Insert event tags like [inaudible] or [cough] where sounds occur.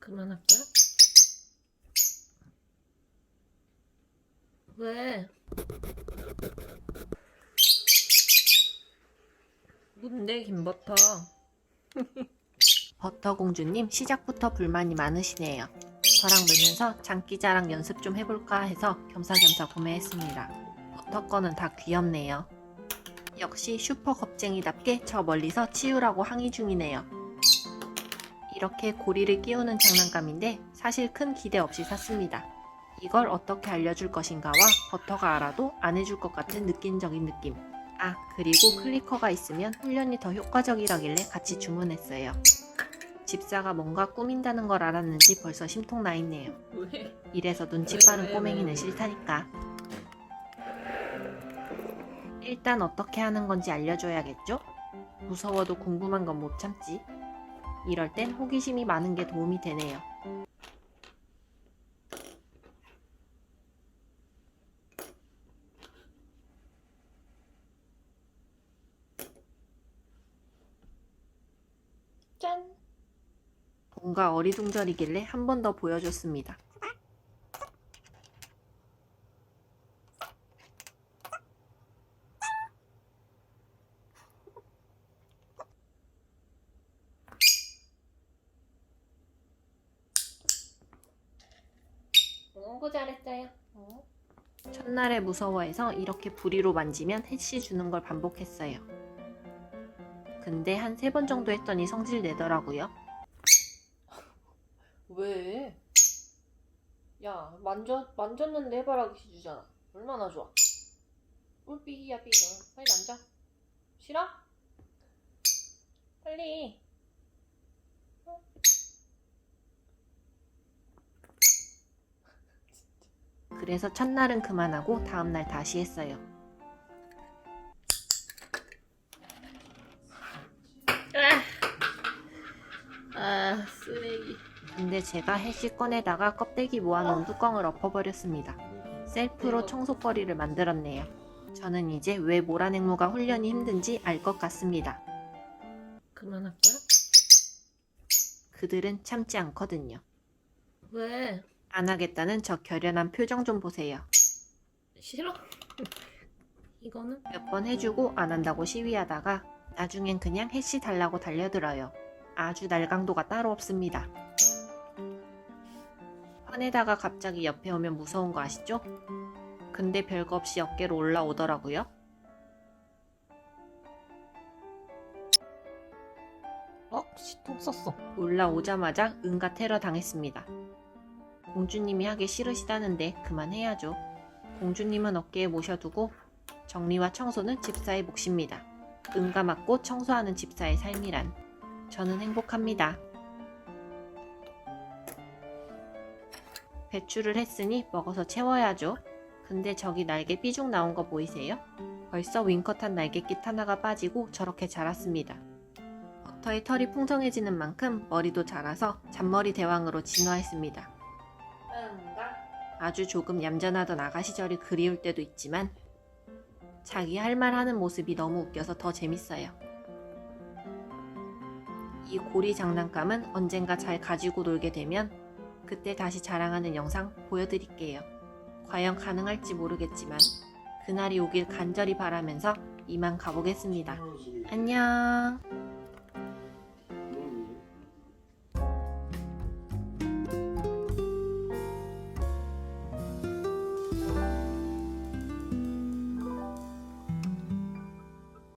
그만할 거야? 왜? 뭔데 김버터? [laughs] 버터공주님 시작부터 불만이 많으시네요. 저랑 놀면서 장기자랑 연습 좀 해볼까 해서 겸사겸사 구매했습니다. 버터 거는 다 귀엽네요. 역시 슈퍼 겁쟁이답게 저 멀리서 치우라고 항의 중이네요. 이렇게 고리를 끼우는 장난감인데 사실 큰 기대 없이 샀습니다. 이걸 어떻게 알려줄 것인가와 버터가 알아도 안 해줄 것 같은 느낌적인 느낌. 아, 그리고 클리커가 있으면 훈련이 더 효과적이라길래 같이 주문했어요. 집사가 뭔가 꾸민다는 걸 알았는지 벌써 심통 나 있네요. 왜? 이래서 눈치 빠른 꼬맹이는 싫다니까. 일단 어떻게 하는 건지 알려줘야겠죠? 무서워도 궁금한 건 못 참지. 이럴 땐 호기심이 많은 게 도움이 되네요. 짠! 뭔가 어리둥절이길래 한 번 더 보여줬습니다. 너무 잘했어요. 어? 첫날에 무서워해서 이렇게 부리로 만지면 해시 주는 걸 반복했어요. 근데 한 세 번 정도 했더니 성질 내더라고요. [laughs] 왜? 야, 만져, 만졌는데 해바라기 주잖아. 얼마나 좋아. 꿀삐기야, 삐가. 빨리 만져. 싫어? 빨리. 그래서 첫날은 그만하고 다음날 다시 했어요. 아, 쓰레기. 근데 제가 해시 꺼내다가 껍데기 모아놓은 뚜껑을 엎어버렸습니다. 셀프로 청소거리를 만들었네요. 저는 이제 왜 모란앵무가 훈련이 힘든지 알 것 같습니다. 그만할 거야? 그들은 참지 않거든요. 왜? 안 하겠다는 저 결연한 표정 좀 보세요. 싫어? 이거는? 몇 번 해주고 안 한다고 시위하다가 나중엔 그냥 해시 달라고 달려들어요. 아주 날강도가 따로 없습니다. 화내다가 갑자기 옆에 오면 무서운 거 아시죠? 근데 별거 없이 어깨로 올라오더라고요. 어? 시통 썼어. 올라오자마자 응가 테러 당했습니다. 공주님이 하기 싫으시다는데 그만해야죠. 공주님은 어깨에 모셔두고 정리와 청소는 집사의 몫입니다. 응가 맞고 청소하는 집사의 삶이란 저는 행복합니다. 배출을 했으니 먹어서 채워야죠. 근데 저기 날개 삐죽 나온 거 보이세요? 벌써 윙컷한 날개깃 하나가 빠지고 저렇게 자랐습니다. 버터의 털이 풍성해지는 만큼 머리도 자라서 잔머리 대왕으로 진화했습니다. 아주 조금 얌전하던 아가 시절이 그리울 때도 있지만 자기 할 말 하는 모습이 너무 웃겨서 더 재밌어요. 이 고리 장난감은 언젠가 잘 가지고 놀게 되면 그때 다시 자랑하는 영상 보여드릴게요. 과연 가능할지 모르겠지만 그날이 오길 간절히 바라면서 이만 가보겠습니다. 안녕.